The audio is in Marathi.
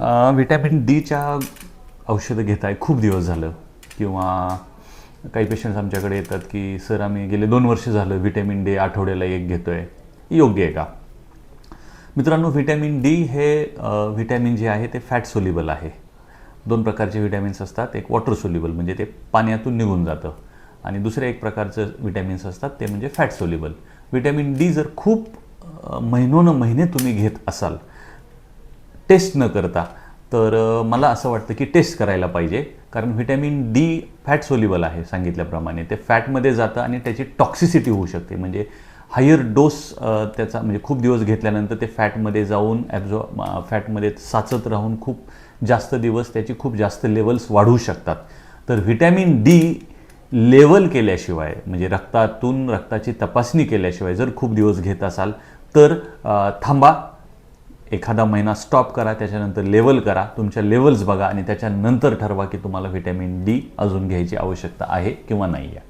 व्हिटॅमिन डीच्या औषधं घेत आहे खूप दिवस झालं. किंवा काही पेशंट्स आमच्याकडे येतात की सर आम्ही गेले दोन वर्ष झालं व्हिटॅमिन डी आठवड्याला एक घेतो आहे योग्य आहे का? मित्रांनो व्हिटॅमिन डी हे व्हिटॅमिन जे आहे ते फॅट सोल्युबल आहे. दोन प्रकारचे व्हिटॅमिन्स असतात. एक वॉटर सोल्युबल म्हणजे ते पाण्यातून निघून जातं. आणि दुसरे एक प्रकारचं व्हिटॅमिन्स असतात ते म्हणजे फॅट सोल्युबल व्हिटॅमिन डी जर खूप महिनोनं महिने तुम्ही घेत असाल टेस्ट न करता. तर मला असं वाटतं की टेस्ट करायला पाहिजे. कारण व्हिटॅमिन डी फॅट सोल्युबल आहे सांगितल्याप्रमाणे. ते फॅटमध्ये जातं आणि त्याची टॉक्सिसिटी होऊ शकते. म्हणजे हायर डोस त्याचा म्हणजे खूप दिवस घेतल्यानंतर ते फॅटमध्ये जाऊन ॲब्झॉ फॅटमध्ये साचत राहून खूप जास्त दिवस त्याची खूप जास्त लेवल्स वाढू शकतात. तर व्हिटॅमिन डी लेवल केल्याशिवाय म्हणजे रक्तातून रक्ताची तपासणी केल्याशिवाय जर खूप दिवस घेत असाल तर थांबा. एखादा महिना स्टॉप करा त्याच्यानंतर लेवल करा तुमच्या लेवल्स बघा आणि त्याच्यानंतर ठरवा की तुम्हाला व्हिटॅमिन डी अजून घ्यायची आवश्यकता आहे किंवा नाही आहे